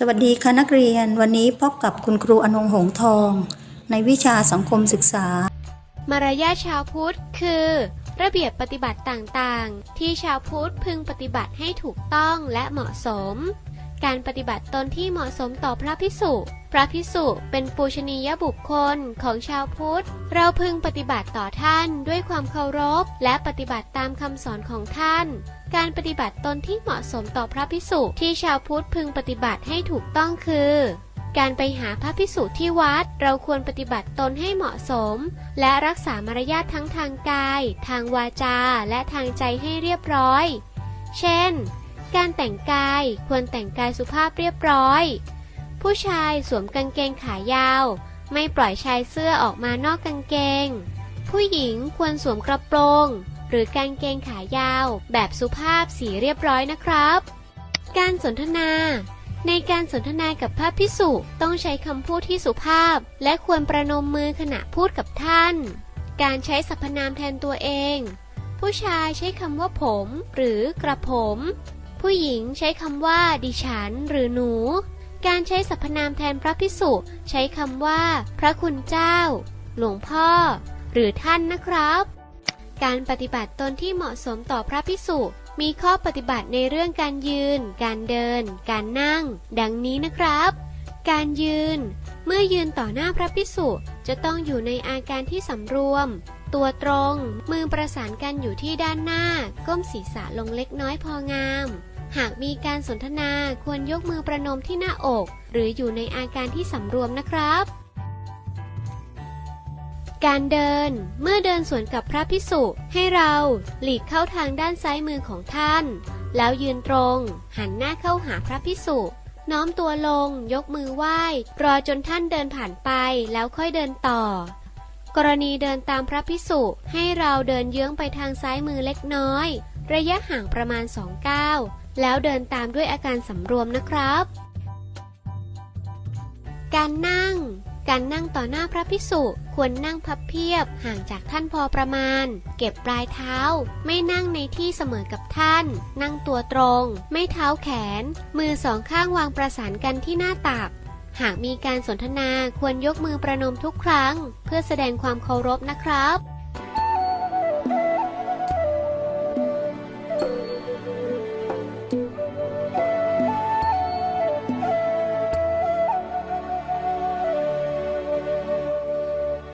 สวัสดีค่ะนักเรียน วันนี้พบกับคุณครูอนงหงทอง ในวิชาสังคมศึกษา มารยาทชาวพุทธคือ ระเบียบปฏิบัติต่างๆ ที่ชาวพุทธพึงปฏิบัติให้ถูกต้องและเหมาะสม การปฏิบัติตนที่เหมาะสมต่อพระพิสุ พระพิสุเป็นปูชนียบุคคลของชาวพุทธ เราพึงปฏิบัติต่อท่านด้วยความเคารพ และปฏิบัติตามคำสอนของท่าน การปฏิบัติตนที่เหมาะสมต่อพระพิสุที่ชาวพุทธพึงปฏิบัติให้ถูกต้องคือการไปหาพระพิสุที่วัด เราควรปฏิบัติตนให้เหมาะสม และรักษามารยาททั้งทางกาย ทางวาจา และทางใจให้เรียบร้อย เช่น การแต่งกายควรแต่งกายสุภาพเรียบร้อย ผู้ชายสวมกางเกงขายาว ไม่ปล่อยชายเสื้อออกมานอกกางเกง ผู้หญิงควรสวมกระโปรง หรือกางเกงขายาว แบบสุภาพสีเรียบร้อยนะครับ การสนทนา ในการสนทนากับพระพิสุต้องใช้คำพูดที่สุภาพ และควรประนมมือขณะพูดกับท่าน การใช้สรรพนามแทนตัวเอง ผู้ชายใช้คำว่าผม หรือกระผม ผู้หญิงใช้คำว่า ดิฉัน หรือหนู การใช้สรรพนามแทนพระพิสุใช้คำว่า พระคุณเจ้า หลวงพ่อ หรือท่านนะครับ การปฏิบัติตนที่เหมาะสมต่อพระพิสุมีข้อปฏิบัติในเรื่องการยืน การเดิน การนั่ง ดังนี้นะครับ การยืน เมื่อยืนต่อหน้าพระพิสุจะต้องอยู่ในอาการที่สำรวม ตัวตรง มือประสานกันอยู่ที่ด้านหน้า ก้มศีรษะลงเล็กน้อยพองาม หากมีการสนทนาควรยกมือประนมที่หน้าอก หรืออยู่ในอาการที่สำรวมนะครับ การเดิน เมื่อเดินสวนกับพระพิสุให้เราหลีกเข้าทางด้านซ้ายมือของท่าน แล้วยืนตรง หันหน้าเข้าหาพระพิสุน้อมตัวลง ยกมือไหว้ รอจนท่านเดินผ่านไปแล้วค่อยเดินต่อ กรณีเดินตามพระพิสุให้เราเดินเยื้องไปทางซ้ายมือเล็กน้อย ระยะห่างประมาณสองก้าว แล้วเดินตามด้วยอาการสำรวมนะครับ การนั่ง การนั่งต่อหน้าพระพิสุควรนั่งพับเพียบห่างจากท่านพอประมาณ เก็บปลายเท้า ไม่นั่งในที่เสมอกับท่าน นั่งตัวตรง ไม่เท้าแขน มือสองข้างวางประสานกันที่หน้าตักหากมีการสนทนาควรยกมือประนมทุกครั้ง เพื่อแสดงความเคารพนะครับ